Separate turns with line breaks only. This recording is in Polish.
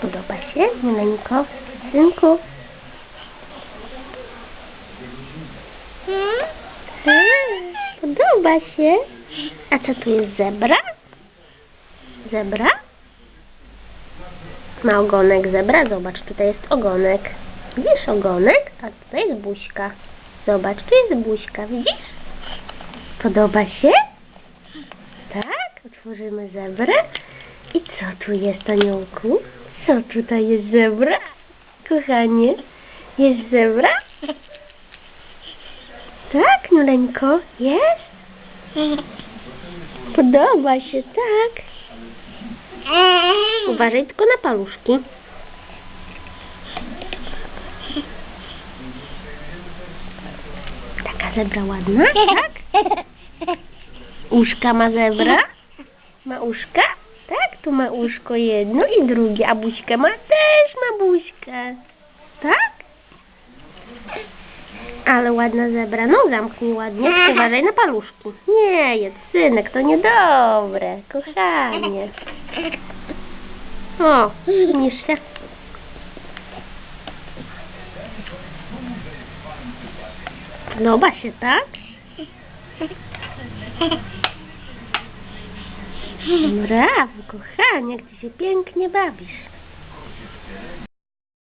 Podoba się, Mileńko? Synku? Hmm? Tak, podoba się. A co tu jest zebra? Zebra? Ma ogonek zebra, zobacz, tutaj jest ogonek. Widzisz ogonek? A tutaj jest buźka. Zobacz, tu jest buźka, widzisz? Podoba się? Tak? Otworzymy zebrę. I co tu jest, aniołku? Co tutaj jest zebra? Kochanie, jest zebra? Tak, Nuleńko, jest? Podoba się, tak. Uważaj tylko na paluszki. Taka zebra ładna, tak? Uszka ma zebra? Ma uszka? Tak, tu ma uszko jedno i drugie, a buźkę ma? Też ma buźkę. Tak? Ale ładna zebra. No zamknij ładnie. Uważaj na paluszki. Nie, jest synek, to niedobre. Kochanie. O, znisz się. Podoba się, tak? Brawo, kochanie, jak ty się pięknie bawisz.